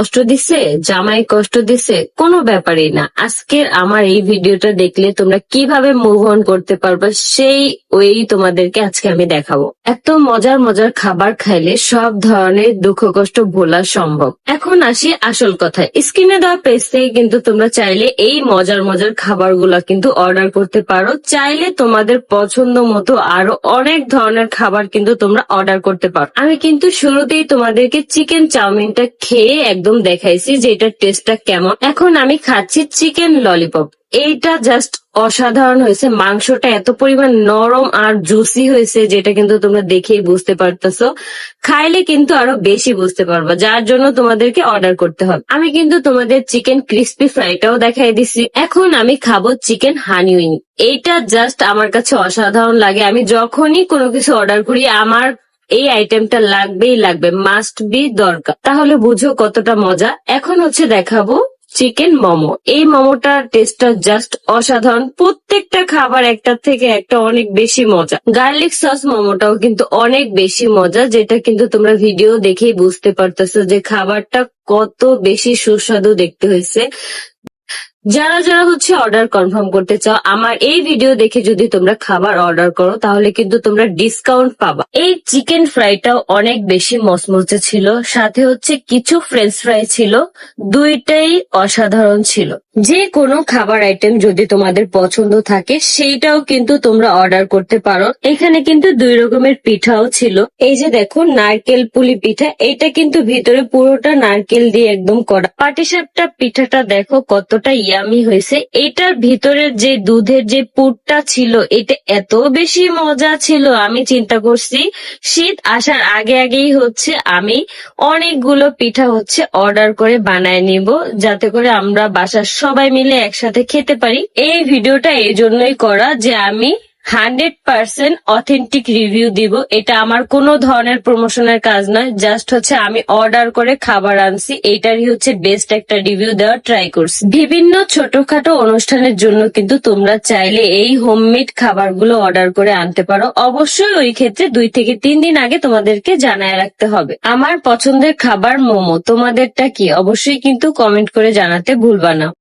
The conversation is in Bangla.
কষ্ট দিছে, জামাই কষ্ট দিছে, কোনো ব্যাপারই না। আজকের আমার এই ভিডিওটা দেখলে তোমরা কীভাবে মুভ অন করতে পারবে, সেই ওই তোমাদেরকে আজকে আমি দেখাবো। এত মজার মজার খাবার খাইলে সব ধরনের দুঃখ কষ্ট ভোলা সম্ভব। এখন আসি আসল কথায়। স্ক্রিনে দেওয়া পেজ থেকে কিন্তু তোমরা চাইলে এই মজার মজার খাবারগুলা কিন্তু অর্ডার করতে পারো। চাইলে তোমাদের পছন্দ মতো আরও অনেক ধরনের খাবার কিন্তু তোমরা অর্ডার করতে পারো। আমি কিন্তু শুরুতেই তোমাদেরকে চিকেন চাউমিনটা খেয়ে একদম দেখাইছি যে এটার টেস্টটা কেমন। এখন আমি খাচ্ছি চিকেন ললিপপ এইটা জাস্ট অসাধারণ হয়েছে। মাংসটা এত পরিমাণ নরম আর জুসি হয়েছে, যেটা কিন্তু তোমরা দেখেই বুঝতে পারতেছো। খাইলে কিন্তু আরও বেশি বুঝতে পারবা, যার জন্য তোমাদেরকে অর্ডার করতে হবে। আমি কিন্তু তোমাদের চিকেন ক্রিস্পি ফ্রাইটাও দেখাই দিছি। এখন আমি খাব চিকেন হানি উইং এইটা জাস্ট আমার কাছে অসাধারণ লাগে। আমি যখনই কোনো কিছু অর্ডার করি, আমার এই আইটেমটা লাগবেই লাগবে মাস্ট বি দরকার। তাহলে বুঝো কতটা মজা। এখন হচ্ছে দেখাবো চিকেন মোমো। এই মোমোটার টেস্টটা জাস্ট অসাধারণ। প্রত্যেকটা খাবার একটা থেকে একটা অনেক বেশি মজা। গার্লিক সস মোমোটাও কিন্তু অনেক বেশি মজা, যেটা কিন্তু তোমরা ভিডিও দেখেই বুঝতে পারতেছো যে খাবারটা কত বেশি সুস্বাদু দেখতে হয়েছে। যারা যারা হচ্ছে অর্ডার কনফার্ম করতে চাও, আমার এই ভিডিও দেখে যদি তোমরা খাবার অর্ডার করো, তাহলে কিন্তু তোমরা ডিসকাউন্ট পাবা। এই চিকেন ফ্রাইটাও অনেক বেশি মসমসে ছিল, সাথে হচ্ছে কিছু ফ্রেঞ্চ ফ্রাই ছিল, দুইটাই অসাধারণ ছিল। যে কোনো খাবার আইটেম যদি তোমাদের পছন্দ থাকে, সেইটাও কিন্তু তোমরা অর্ডার করতে পারো। এখানে কিন্তু দুই রকমের পিঠাও ছিল। এই যে দেখো, নারকেল পুলি পিঠা এটা কিন্তু ভিতরে পুরোটা নারকেল দিয়ে একদম করা। পাটিসাপটা পিঠাটা দেখো কতটা ইয়ামি হয়েছে, এটার ভিতরের যে দুধের যে পুরটা ছিল এটা এত বেশি মজা ছিল, আমি চিন্তা করছি। শীত আসার আগে আগেই হচ্ছে, আমি অনেকগুলো পিঠা হচ্ছে অর্ডার করে বানায় নিব, যাতে করে আমরা বাসার সবাই মিলে একসাথে খেতে পারি। এই ভিডিওটা এই জন্যই করা যে আমি হান্ড্রেড পার্সেন্ট অথেন্টিক রিভিউ দিব। এটা আমার কোনো ধরনের প্রমোশনের কাজ নয়। জাস্ট হচ্ছে আমি অর্ডার করে খাবার আনছি। এটারই হচ্ছে বেস্ট একটা রিভিউ দেওয়ার ট্রাই করছি। বিভিন্ন ছোটখাটো অনুষ্ঠানের জন্য কিন্তু তোমরা চাইলে এই হোমমেড খাবারগুলো অর্ডার করে আনতে পারো। অবশ্যই ওই ক্ষেত্রে দুই থেকে তিন দিন আগে তোমাদেরকে জানায় রাখতে হবে। আমার পছন্দের খাবার মোমো, তোমাদেরটা কি? অবশ্যই কিন্তু কমেন্ট করে জানাতে ভুলবা না।